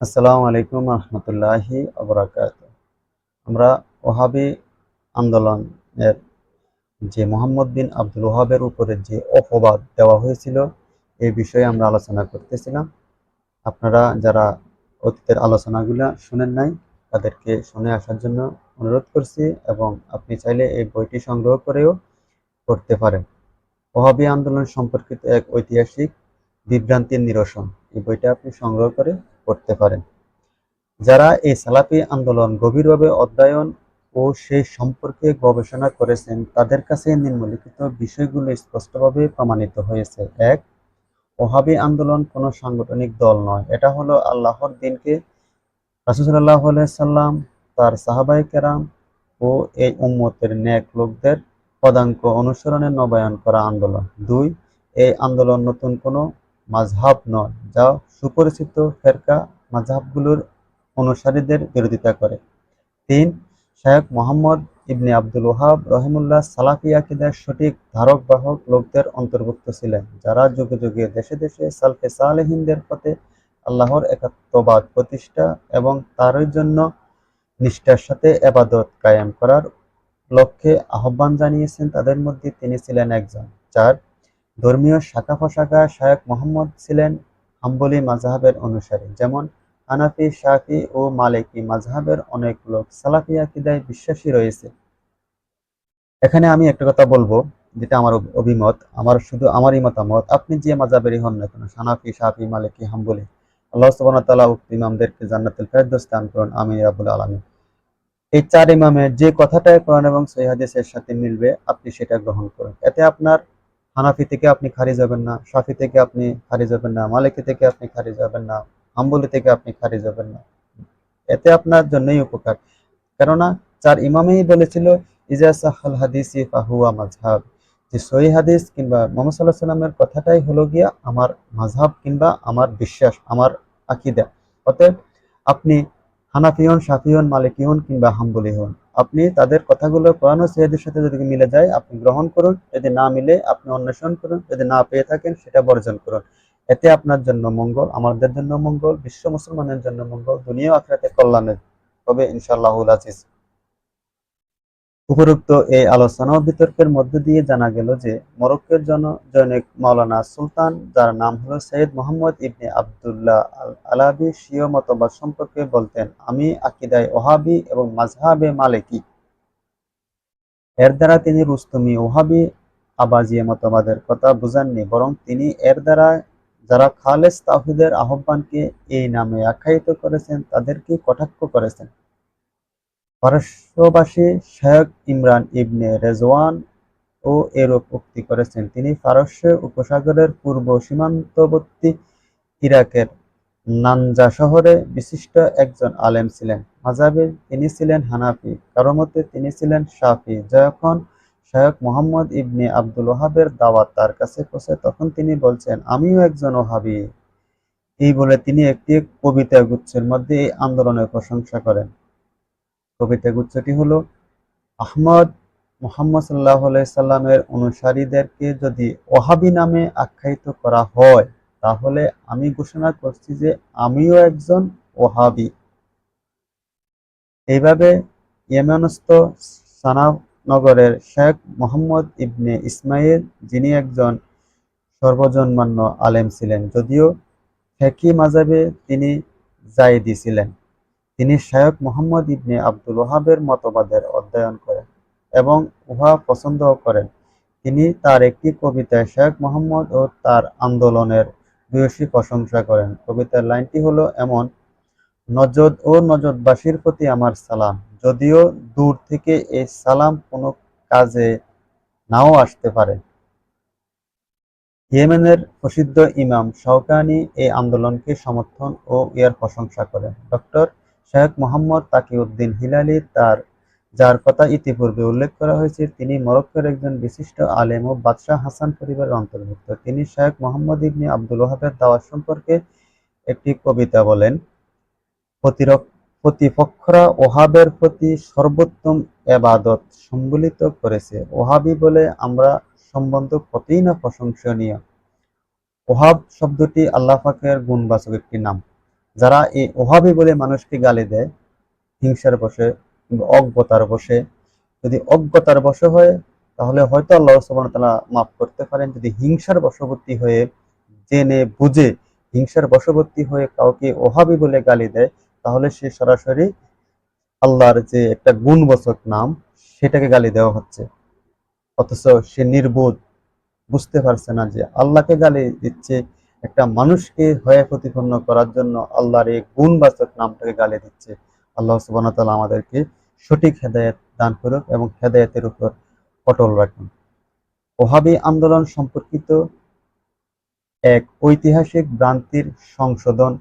আসসালামু আলাইকুম রহমতুল্লাহি আবরাকাত আমরা ওহাবি আন্দোলনের যে মোহাম্মদ বিন আব্দুল ওহাবের উপরে যে অপবাদ দেওয়া হয়েছিল এই বিষয়ে আমরা আলোচনা করতেছিলাম। আপনারা যারা অতীতের আলোচনাগুলো শুনেন নাই, তাদেরকে শুনে আসার জন্য অনুরোধ করছি এবং আপনি চাইলে এই বইটি সংগ্রহ করেও পড়তে পারেন। ওহাবি আন্দোলন সম্পর্কিত এক ঐতিহাসিক বিভ্রান্তির নিরসন। এই বইটা আপনি সংগ্রহ করে পড়তে পারেন। যারা এই সালাফি আন্দোলন গভীরভাবে অধ্যয়ন ও সেই সম্পর্কে গবেষণা করেছেন, তাদের কাছে নিম্নলিখিত বিষয়গুলো স্পষ্টভাবে প্রমাণিত হয়েছে। এক, ওহাবি আন্দোলন কোনো সাংগঠনিক দল নয়। এটা হলো আল্লাহর দিনকে রাসুসাল্লাহ সাল্লাম, তার সাহাবাই কেরাম ও এই উম্মতের ন্যাক লোকদের পদাঙ্ক অনুসরণে নবায়ন করা আন্দোলন। দুই, এই আন্দোলন নতুন কোনো মাঝহাব নয়, যা সুপরিচিত ফেরকা মাঝহাবগুলোর অনুসারীদের বিরোধিতা করে। তিন শায়ক মোহাম্মদ ইবনে আব্দুল ওহাব রহিমুল্লাহ সালাফি আকিদার সঠিক ধারক বাহক লোকদের অন্তর্ভুক্ত ছিলেন, যারা যুগে যুগে দেশে দেশে সালফে সালেহিনদের পথে আল্লাহর একাত্মবাদ প্রতিষ্ঠা এবং তারই জন্য নিষ্ঠার সাথে এবাদত কায়েম করার লক্ষ্যে আহ্বান জানিয়েছেন। তাদের মধ্যে তিনি ছিলেন একজন। চার ধর্মীয় শাখা প্রশাখা শায়ক মোহাম্মদ ছিলেন হাম্বলি মাজাহাবের অনুসারী। যেমন হানাফি, শাফি ও মালিকি মাযহাবের অনেক লোক সালাফি আকিদায় বিশ্বাসী রয়েছে। এখানে আমি একটা কথা বলব, যেটা আমার অভিমত। আমার শুধু আমারই মতামত। আপনি যে মাযহাবেরই হন না কেন, হানাফি, শাফি, মালিকি, হাম্বলি, আল্লাহ সুবহানাহু ওয়া তাআলা উক্ত ইমামদেরকে জান্নাতুল ফেরদৌস দান করুন। আমিন ইয়া রাব্বুল আলামিন। এই চার ইমামের যে কথাটাই কোরআন এবং সৈহাদিসের সাথে মিলবে, আপনি সেটা গ্রহণ করুন। এতে আপনার হানাফি থেকে আপনি খারিজ হবেন না শাফি থেকে আপনি খারিজ হবেন না, মালিকি থেকে আপনি খারিজ হবেন না, হাম্বলি থেকে আপনি খারিজ হবেন না। এতে আপনার জন্যই উপকার। কেননা চার ইমামেই বলেছিল, ইজা সাহাল হাদিসি মাঝহাব যে হাদিস কিংবা মোহাম্মদ সাল্লাহ সাল্লামের কথাটাই হলো গিয়া আমার মাঝহাব কিংবা আমার বিশ্বাস, আমার আকিদা। অতএব আপনি হানাফি হন শাফি হন, মালিকি হন কিংবা হাম্বলি হন। আপনি তাদের কথাগুলো কোরআন ও সাথে যদি মিলে যায়, আপনি গ্রহণ করুন। যদি না মিলে, আপনি অন্বেষণ করুন। যদি না পেয়ে থাকেন, সেটা বর্জন করুন। এতে আপনার জন্য মঙ্গল, আমাদের জন্য মঙ্গল, বিশ্ব মুসলমানের জন্য মঙ্গল, দুনিয়া আখরাতে কল্যাণের তবে ইনশাআল্লাহুল আজিজ। উপরোক্ত এই আলোচনা ও বিতর্কের মধ্য দিয়ে জানা গেল যে মরক্কোর জন জনৈক মাওলানা সুলতান, যার নাম হলো Syed Mohammad ibn Abdullah al আলাবি, শিও মতবাদ সম্পর্কে বলতেন, আমি আকিদায় ওহাবি এবং মাযহাবে মালিকি। এর দ্বারা তিনি রুস্তমি ওহাবি আবাজিয়া মতবাদের কথা বুঝাননি, বরং তিনি এর দ্বারা যারা খালেস তাহিদের আহ্বানকে এই নামে আখ্যায়িত করেছেন, তাদেরকে কটাক্ষ করেছেন। পারস্যবাসী শেখ ইমরান ইবনে রেজওয়ান ও এরূপ উক্তি করেছেন। তিনি পারস্য উপসাগরের পূর্ব সীমান্তবর্তী ইরাকের নানজা শহরে বিশিষ্ট একজন আলেম ছিলেন। মাজাবে তিনি ছিলেন হানাফি কারও মতে তিনি ছিলেন শাফি। যখন শায়ক মোহাম্মদ ইবনে আব্দুল ওহাবের দাওয়াত তার কাছে পৌঁছে, তখন তিনি বলছেন, আমিও একজন ওহাবি। এই বলে তিনি একটি কবিতা গুচ্ছের মধ্যে এই আন্দোলনের প্রশংসা করেন। কবিতা গুচ্ছটি হলো, আহমদ মোহাম্মদ সাল্লাহ সাল্লামের অনুসারীদেরকে যদি ওহাবি নামে আখ্যায়িত করা হয়, তাহলে আমি ঘোষণা করছি যে আমিও একজন ওহাবি। এইভাবে ইয়েমেনস্থ সানানগরের শেখ মোহাম্মদ ইবনে ইসমাইল যিনি একজন সর্বজন্মান্য আলেম ছিলেন, যদিও ফেকি মাজাবে তিনি জায়েদি ছিলেন। তিনি শায়ক মোহাম্মদ ইবনে আব্দুল ওহাবের মতবাদের অধ্যয়ন করেন এবং উহা পছন্দ করেন। তিনি তার একটি কবিতায় শেখ মোহাম্মদ ও তার আন্দোলনের ভূয়সী প্রশংসা করেন। কবিতার লাইনটি হলো এমন, নজদ ও নজদবাসীর প্রতি আমার সালাম। যদিও দূর থেকে এই সালাম কোনো কাজে নাও আসতে পারে। ইয়েমেনের প্রসিদ্ধ ইমাম শওকানি এই আন্দোলনকে সমর্থন ও ইয়ার প্রশংসা করেন। Doctor Sheikh Muhammad Taqiuddin Hilali তার, যার কথা ইতিপূর্বে উল্লেখ করা হয়েছে, তিনি মরক্কোর একজন বিশিষ্ট আলেম ও বাদশাহ হাসান পরিবারের অন্তর্ভুক্ত। তিনি শেখ মোহাম্মদ ইবনি আব্দুল ওহাবের দাওয়াত সম্পর্কে একটি কবিতা বলেন প্রতিপক্ষরা ওহাবের প্রতি সর্বোত্তম এবাদত সম্বলিত করেছে। ওহাবি বলে, আমরা সম্বন্ধ কতই না প্রশংসনীয়। ওহাব শব্দটি আল্লাহ পাকের গুণবাচক একটি নাম। যারা এই ওহাবি বলে মানুষকে গালি দেয়, হিংসার বসে অজ্ঞতার বসে যদি অজ্ঞতার বশে হয়, তাহলে হয়তো আল্লাহ ওয়া মাফ করতে পারেন। যদি হিংসার বশবর্তী হয়ে জেনে, বুঝে হিংসার বশবর্তী হয়ে কাউকে ওহাবি বলে গালি দেয়, তাহলে সে সরাসরি আল্লাহর যে একটা গুণবাচক নাম, সেটাকে গালি দেওয়া হচ্ছে। অথচ সে নির্বোধ, বুঝতে পারছে না যে আল্লাহকে গালি দিচ্ছে একটা মানুষকে হয়ে প্রতিপন্ন করার জন্য আল্লাহর এই গুণবাচক নামটাকে গালি দিচ্ছে। আল্লাহ সুবহানাহু ওয়া আমাদেরকে সঠিক হেদায়েত দান করুক এবং হেদায়েতের উপর অটল রাখুন। ওহাবি আন্দোলন সম্পর্কিত এক ঐতিহাসিক ভ্রান্তির সংশোধন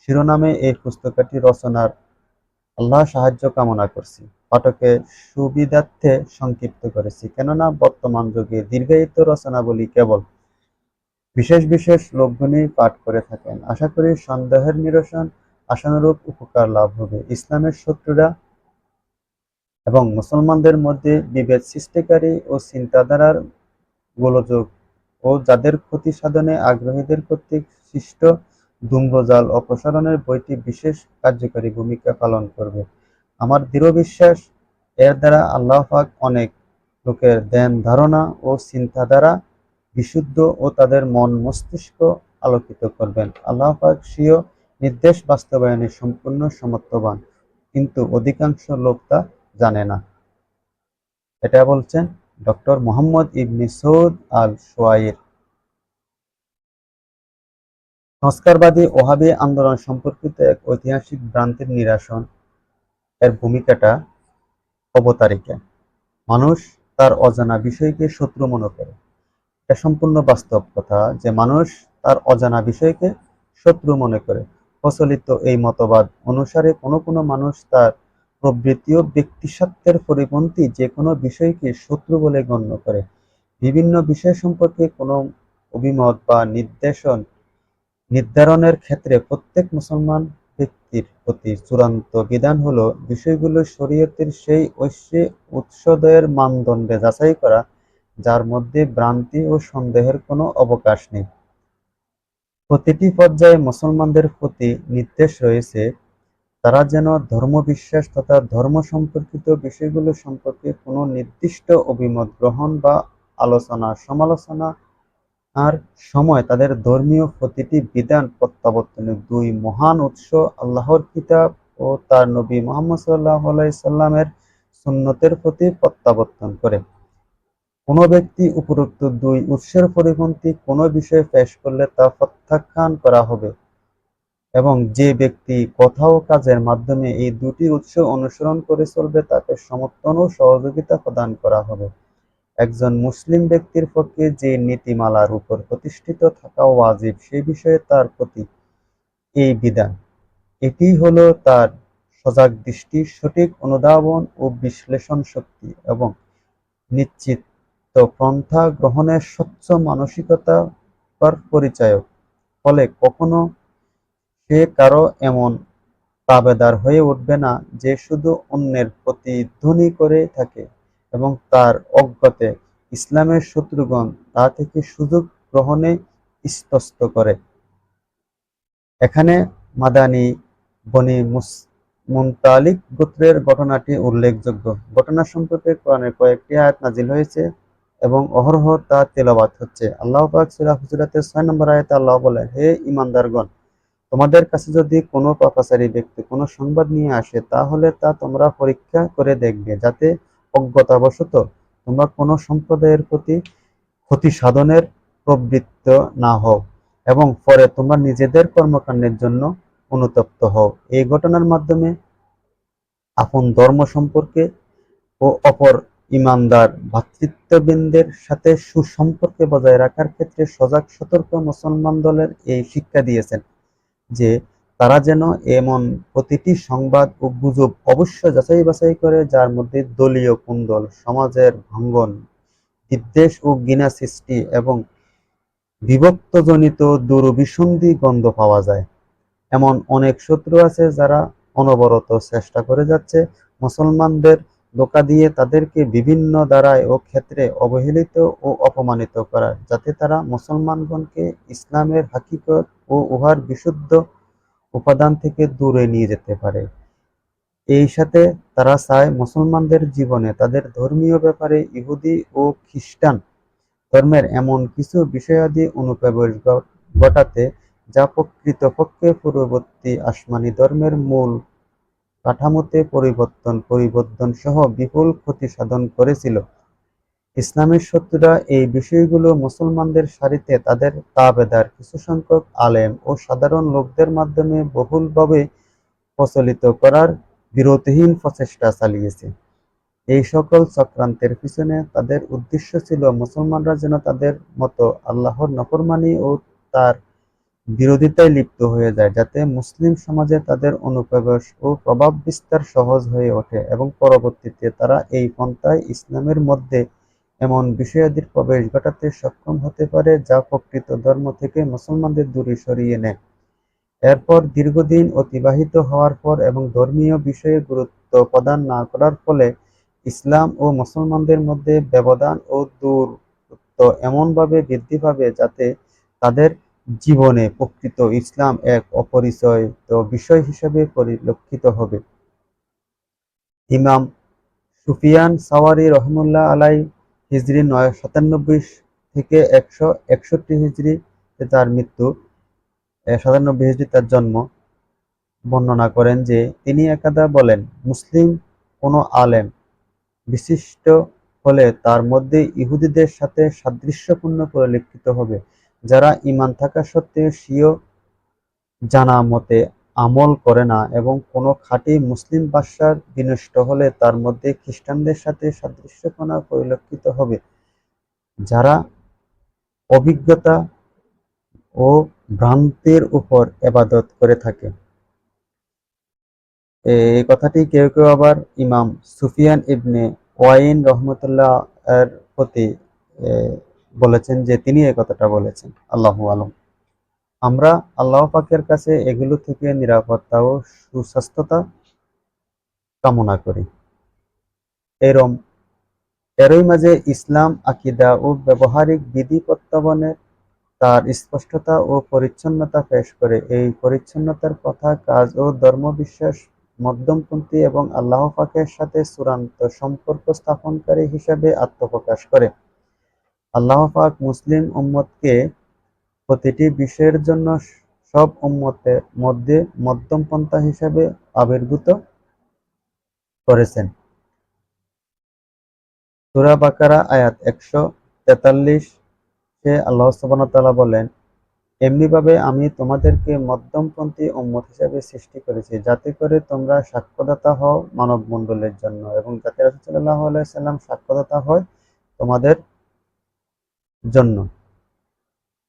শিরোনামে এই পুস্তকটি রচনার আল্লাহ সাহায্য কামনা করছি। পাঠকের সুবিধার্থে সংক্ষিপ্ত করেছি। কেননা বর্তমান যুগে দীর্ঘায়িত রচনাবলী কেবল বিশেষ বিশেষ লোকগুণী পাঠ করে থাকেন। আশা করি সন্দেহের নিরসন আশানুরূপ উপকার লাভ হবে। ইসলামের শত্রুরা এবং মুসলমানদের মধ্যে বিভেদ সৃষ্টিকারী ও চিন্তাধারার গোলযোগ ও যাদের ক্ষতি সাধনে আগ্রহীদের কর্তৃক সৃষ্ট দুম্বজাল অপসারণের বইটি বিশেষ কার্যকরী ভূমিকা পালন করবে। আমার দৃঢ় বিশ্বাস, এর দ্বারা আল্লাহ পাক অনেক লোকের ধ্যান, ধারণা ও চিন্তাধারা বিশুদ্ধ ও তাদের মন মস্তিষ্ক আলোকিত করবেন। আল্লাহ পাক স্বীয় নির্দেশ বাস্তবায়নে সম্পূর্ণ সমর্থবান, কিন্তু অধিকাংশ লোক তা জানে না। এটা বলছেন doctor Muhammad Ibn Saud Al Swair সংস্কারবাদী ওহাবি আন্দোলন সম্পর্কিত এক ঐতিহাসিক ভ্রান্তির নিরাসন এর ভূমিকাটা অবতারিকা। মানুষ তার অজানা বিষয়কে শত্রু মনে করে। এটা সম্পূর্ণ বাস্তব কথা যে মানুষ তার অজানা বিষয়কে শত্রু মনে করে। প্রচলিত এই মতবাদ অনুসারে কোনো কোনো মানুষ তার প্রবৃত্তি ও ব্যক্তিস্বার্থের পরিপন্থী যে কোনো বিষয়কে শত্রু বলে গণ্য করে। বিভিন্ন বিষয় সম্পর্কে কোনো অভিমত বা নির্দেশন, নির্ধারণের ক্ষেত্রে প্রত্যেক মুসলমান ব্যক্তির প্রতি চূড়ান্ত বিধান হলো বিষয়গুলো শরীয়তের সেই ঐশ্বে উৎসদয়ের মানদণ্ডে যাচাই করা যার মধ্যে ভ্রান্তি ও সন্দেহের কোনো অবকাশ নেই। প্রতিটি পর্যায়ে মুসলমানদের প্রতি নির্দেশ রয়েছে, তারা যেন ধর্মবিশ্বাস তথা ধর্ম সম্পর্কিত বিষয়গুলো সম্পর্কে কোনো নির্দিষ্ট অভিমত গ্রহণ বা আলোচনা, সমালোচনা আর সময় তাদের ধর্মীয় প্রতিটি বিধান প্রত্যাবর্তনের দুই মহান উৎস, আল্লাহর কিতাব ও তার নবী মোহাম্মদ সাল্লাহ সাল্লামের সুন্নতের প্রতি প্রত্যাবর্তন করে। কোনো ব্যক্তি উপরোক্ত দুই উৎসের পরিপন্থী কোনো বিষয়ে পেশ করলে তা প্রত্যাখ্যান করা হবে এবং যে ব্যক্তি কথা ও কাজের মাধ্যমে এই দুটি উৎস অনুসরণ করে চলবে, তাকে সমর্থন ও সহযোগিতা প্রদান করা হবে। একজন মুসলিম ব্যক্তির পক্ষে যে নীতিমালার উপর প্রতিষ্ঠিত থাকা ওয়াজিব, সে বিষয়ে তার প্রতি এই বিধান। এটি হলো তার সজাগ দৃষ্টি, সঠিক অনুধাবন ও বিশ্লেষণ শক্তি এবং নিশ্চিত পন্থা গ্রহণের স্বচ্ছ মানসিকতা পরিচায়ক। ফলে কখনো সে কারও এমন তাবেদার হয়ে উঠবে না যে শুধু অন্যের প্রতিধ্বনি করে থাকে এবং তার অজ্ঞতে ইসলামের শত্রুগণ তা থেকে সুযোগ গ্রহণে ইস্তস্ত করে। এখানে মাদানী বনি মুনতালিক গোত্রের ঘটনাটি উল্লেখযোগ্য। ঘটনা সম্পর্কে কোরআনের কয়েকটি আয়াত নাজিল হয়েছে। এবং অহরহ তা তেলাবাত হচ্ছে। আল্লাহ পাক সূরা হুজুরাতের ছয় নম্বর আয়াতে আল্লাহ বলে হে ইমানদারগণ তোমাদের কাছে যদি কোনো পাপাচারী ব্যক্তি কোনো সংবাদ নিয়ে আসে, তাহলে তা তোমরা পরীক্ষা করে দেখবে, যাতে অজ্ঞতাবশত তোমরা কোনো সম্প্রদায়ের প্রতি ক্ষতি সাধনের প্রবৃত্ত না হও এবং পরে তোমরা নিজেদের কর্মকাণ্ডের জন্য অনুতপ্ত হও। এই ঘটনার মাধ্যমে আপন ধর্ম সম্পর্কে ও অপর ইমানদার ভাতৃত্ববৃন্দের সাথে সুসম্পর্কে বজায় রাখার ক্ষেত্রে সজাগ, সতর্ক মুসলমান দলের এই শিক্ষা দিয়েছেন যে তারা যেন এমন প্রতিটি সংবাদ ও গুজব অবশ্য যাচাই বাছাই করে যার মধ্যে দলীয় কুন্দল, সমাজের ভাঙ্গন, বিদ্বেষ ও গিনা সৃষ্টি এবং বিভক্তজনিত দুরভিসন্ধি গন্ধ পাওয়া যায়। এমন অনেক শত্রু আছে যারা অনবরত চেষ্টা করে যাচ্ছে মুসলমানদের ধোকা দিয়ে তাদেরকে বিভিন্ন দ্বারায় ও ক্ষেত্রে অবহেলিত ও অপমানিত করা, যাতে তারা মুসলমানগণকে ইসলামের হাকিকত ও উহার বিশুদ্ধ উপাদান থেকে দূরে নিয়ে যেতে পারে। এই সাথে তারা চায় মুসলমানদের জীবনে তাদের ধর্মীয় ব্যাপারে ইহুদি ও খ্রিস্টান ধর্মের এমন কিছু বিষয়াদি অনুপ্রবেশ ঘটাতে যা প্রকৃতপক্ষে পূর্ববর্তী আসমানি ধর্মের মূল কাঠামোতে পরিবর্তন পরিবর্তন সহ বিপুল ক্ষতি সাধন করেছিল। ইসলামের শত্রুরা এই বিষয়গুলো মুসলমানদের সারিতে তাদের তাবেদার কিছু সংখ্যক আলেম ও সাধারণ লোকদের মাধ্যমে বহুলভাবে প্রচলিত করার বিরতিহীন প্রচেষ্টা চালিয়েছে। এই সকল চক্রান্তের পিছনে তাদের উদ্দেশ্য ছিল মুসলমানরা যেন তাদের মতো আল্লাহর নফরমানি ও তার বিরোধিতায় লিপ্ত হয়ে যায়, যাতে মুসলিম সমাজে তাদের অনুপ্রবেশ ও প্রভাব বিস্তার সহজ হয়ে ওঠে এবং পরবর্তীতে তারা এই পন্থায় ইসলামের মধ্যে এমন বিষয়াদির প্রবেশ ঘটাতে সক্ষম হতে পারে যা প্রকৃত ধর্ম থেকে মুসলমানদের দূরে সরিয়ে নেয়। এরপর দীর্ঘদিন অতিবাহিত হওয়ার পর এবং ধর্মীয় বিষয়ে গুরুত্ব প্রদান না করার ফলে ইসলাম ও মুসলমানদের মধ্যে ব্যবধান ও দূরত্ব এমনভাবে বৃদ্ধি পাবে যাতে তাদের জীবনে প্রকৃত ইসলাম এক অপরিচয়িত বিষয় হিসেবে পরিলক্ষিত হবে। ইমাম সুফিয়ান সাওয়ারি রহমুল্লাহ আলাই হিজরি নয় সাতানব্বই থেকে একশো একষট্টি হিজরি তার মৃত্যু। সাতানব্বই হিজরি তার জন্ম। বর্ণনা করেন যে, তিনি একাদা বলেন, মুসলিম কোনো আলেম বিশিষ্ট হলে তার মধ্যে ইহুদিদের সাথে সাদৃশ্যপূর্ণ পরিলক্ষিত হবে। যারা ঈমান থাকা সত্ত্বেও স্বীয় জানা মতে আমল করে না এবং কোনো খাঁটি মুসলিম বাদশার বিনষ্ট হলে তার মধ্যে খ্রিস্টানদের সাথে সাদৃশ্যপনা পরিলক্ষিত হবে। যারা অভিজ্ঞতা ও ভ্রান্তির উপর এবাদত করে থাকে। এই কথাটি কেউ কেউ আবার ইমাম সুফিয়ান ইবনে ওয়াইন রহমতুল্লাহ এর প্রতি বলেছেন যে তিনি এই কথাটা বলেছেন। আল্লাহু আলম। আমরা আল্লাহ পাকের কাছে এগুলো থেকে নিরাপত্তা ও সুস্বাস্থ্যতা কামনা করি। এরম, এরই মাঝে ইসলাম আকিদা ও ব্যবহারিক বিধি প্রত্যাবনের তার স্পষ্টতা ও পরিচ্ছন্নতা পেশ করে। এই পরিচ্ছন্নতার কথা কাজ ও ধর্মবিশ্বাস, মধ্যমপন্থী এবং আল্লাহ পাকের সাথে চূড়ান্ত সম্পর্ক স্থাপনকারী হিসাবে আত্মপ্রকাশ করে। আল্লাহ পাক মুসলিম উম্মতকে প্রতিটি বিষয়ের জন্য সব উম্মতের মধ্যে মধ্যম পন্থা হিসাবে আবির্ভূত করেছেন। সূরা বাকারা আয়াত একশো তেতাল্লিশ সে আল্লাহ ওয়া বলেন, এমনিভাবে আমি তোমাদেরকে মধ্যমপন্থী উম্মত হিসেবে সৃষ্টি করেছি, যাতে করে তোমরা সাক্ষ্যদাতা হও মানব মণ্ডলের জন্য এবং যাতে রাসূল সাল্লাল্লাহু আলাইহি সাল্লাম সাক্ষ্যদাতা হয় তোমাদের জন্য।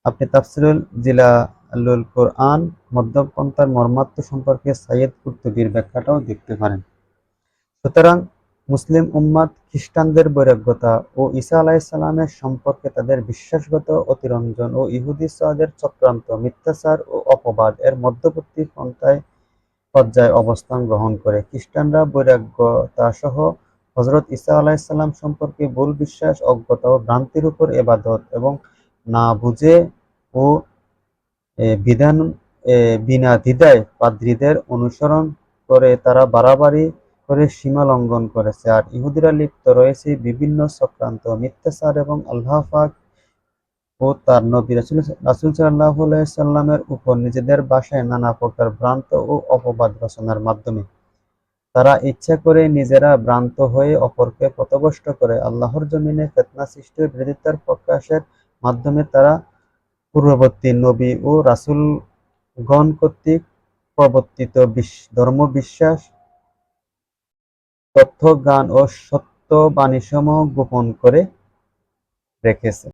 আপনি তাফসিরুল জিলালুল কোরআন মধ্যপন্থার মর্মার্থ সম্পর্কে সাইয়েদ কুর্তুবীর ব্যাখ্যাটাও দেখতে পারেন। সুতরাং মুসলিম উম্মাদ খ্রিস্টানদের বৈরাগ্যতা ও ঈসা আলাইসাল্লামের সম্পর্কে তাদের বিশ্বাসগত অতিরঞ্জন ও ইহুদি সাদের চক্রান্ত, মিথ্যাচার ও অপবাদ এর মধ্যবর্তী পন্থায় পর্যায়ে অবস্থান গ্রহণ করে। খ্রিস্টানরা বৈরাগ্যতা সহ হজরত ঈসা আলাইসাল্লাম সম্পর্কে ভুল বিশ্বাস, অজ্ঞতা ও ভ্রান্তির উপর এবাদত এবং না বুঝে ও বিধান বিনা দ্বিধায় পাদ্রীদের অনুসরণ করে তারা বাড়াবাড়ি করে সীমা লঙ্ঘন করেছে। আর ইহুদিরা লিপ্ত রয়েছে বিভিন্ন চক্রান্ত, মিথ্যাচার এবং আল্লাহ পাক ও তার নবী রাসুল, রাসূল আলাইহি সাল্লামের উপর নিজেদের ভাষায় নানা প্রকার ভ্রান্ত ও অপবাদ রচনার মাধ্যমে তারা ইচ্ছা করে নিজেরা ভ্রান্ত হয়ে অপরকে পথভ্রষ্ট করে আল্লাহর জমিনে ফেতনা সৃষ্টি বিরোধিতার প্রকাশের মাধ্যমে তারা পূর্ববর্তী নবী ও রাসূলগণ কর্তৃক প্রবর্তিত ধর্ম বিশ্বাস তথ্য জ্ঞান ও সত্য বাণীসমূহ গোপন করে রেখেছে।